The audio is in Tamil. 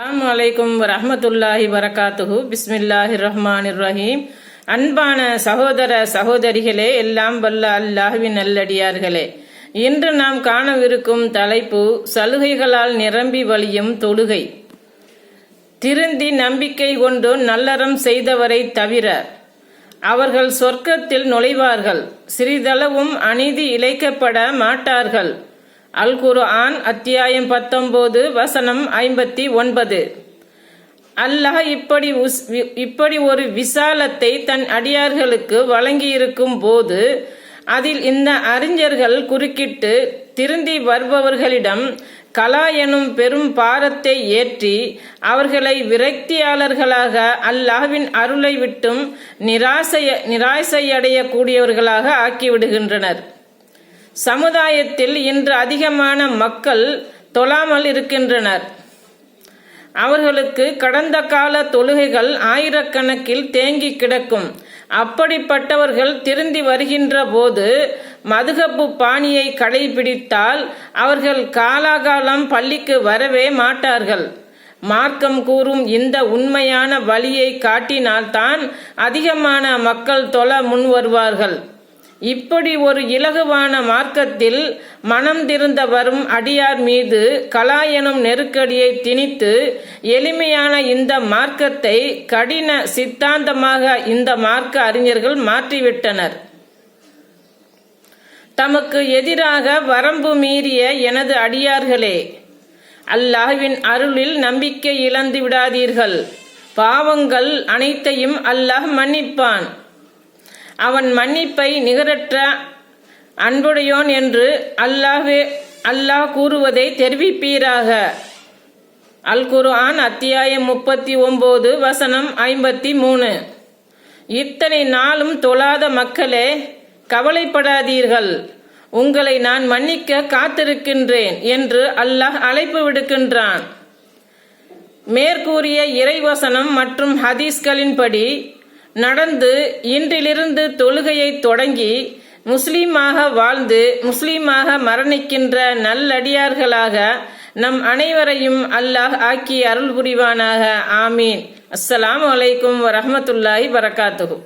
அலாம் அலைக்கும் ரஹமத்துல்லாஹி வரகாத்துஹு. பிஸ்மில்லாஹி ரஹ்மான் ரஹீம் அன்பான சகோதர சகோதரிகளே எல்லாம் வல்ல அல்லாஹுவின் நல்லடியார்களே. இன்று நாம் காணவிருக்கும் தலைப்பு சலுகைகளால் நிரம்பி வழியும் தொழுகை. திருந்தி நம்பிக்கை கொண்டு நல்லறம் செய்தவரை தவிர அவர்கள் சொர்க்கத்தில் நுழைவார்கள். சிறிதளவும் அநீதி இழைக்கப்பட மாட்டார்கள். அல் குர்ஆன் அத்தியாயம் பத்தொன்பது வசனம் ஐம்பத்தி ஒன்பது. அல்லாஹ் இப்படி உஸ்- வி- இப்படி ஒரு விசாலத்தை தன் அடியார்களுக்கு வழங்கியிருக்கும் போது அதில் இந்த அறிஞர்கள் குறுக்கிட்டு திருந்தி வருபவர்களிடம் கலா எனும் பெரும் பாரத்தை ஏற்றி அவர்களை விரக்தியாளர்களாக அல்லாஹ்வின் அருளை விட்டும் நிராசைய நிராசையடையக்கூடியவர்களாக ஆக்கிவிடுகின்றனர். சமுதாயத்தில் இன்று அதிகமான மக்கள் தொழாமல் இருக்கின்றனர். அவர்களுக்கு கடந்த கால தொழுகைகள் ஆயிரக்கணக்கில் தேங்கி கிடக்கும். அப்படிப்பட்டவர்கள் திருந்தி வருகின்ற போது மதுகப்பு பாணியை கடைபிடித்தால் அவர்கள் காலாகாலம் பள்ளிக்கு வரவே மாட்டார்கள். மார்க்கம் கூறும் இந்த உண்மையான வழியை காட்டினால்தான் அதிகமான மக்கள் தொழ முன் வருவார்கள் இப்படி ஒரு இலகுவான மார்க்கத்தில் மனம் திருந்த வரும் அடியார் மீது கலா எனும் நெருக்கடியை திணித்து எளிமையான இந்த மார்க்கத்தை கடின சித்தாந்தமாக இந்த மார்க்க அறிஞர்கள் மாற்றிவிட்டனர். தமக்கு எதிராக வரம்பு மீறிய எனது அடியார்களே அல்லாஹ்வின் அருளில் நம்பிக்கை இழந்து விடாதீர்கள். பாவங்கள் அனைத்தையும் அல்லாஹ் மன்னிப்பான். அவன் மன்னிப்பை நிகரற்ற அன்புடையோன் என்று அல்லாஹே அல்லாஹ் கூறுவதை தெரிவிப்பீராக. அல் குர்ஆன் அத்தியாயம் முப்பத்தி ஒன்பது வசனம் ஐம்பத்தி மூணு. இத்தனை நாளும் தொழாத மக்களே கவலைப்படாதீர்கள். உங்களை நான் மன்னிக்க காத்திருக்கின்றேன் என்று அல்லாஹ் அழைப்பு விடுக்கின்றான். மேற்கூறிய இறைவசனம் மற்றும் ஹதீஸ்களின்படி நடந்து இன்றிலிருந்து தொழுகையை தொடங்கி முஸ்லீமாக வாழ்ந்து முஸ்லீமாக மரணிக்கின்ற நல்லடியார்களாக நம் அனைவரையும் அல்லாஹ் ஆக்கி அருள் புரிவானாக ஆமீன். அஸ்ஸலாம் அலைக்கும் வரமத்துல்லாஹி வரகாத்துகு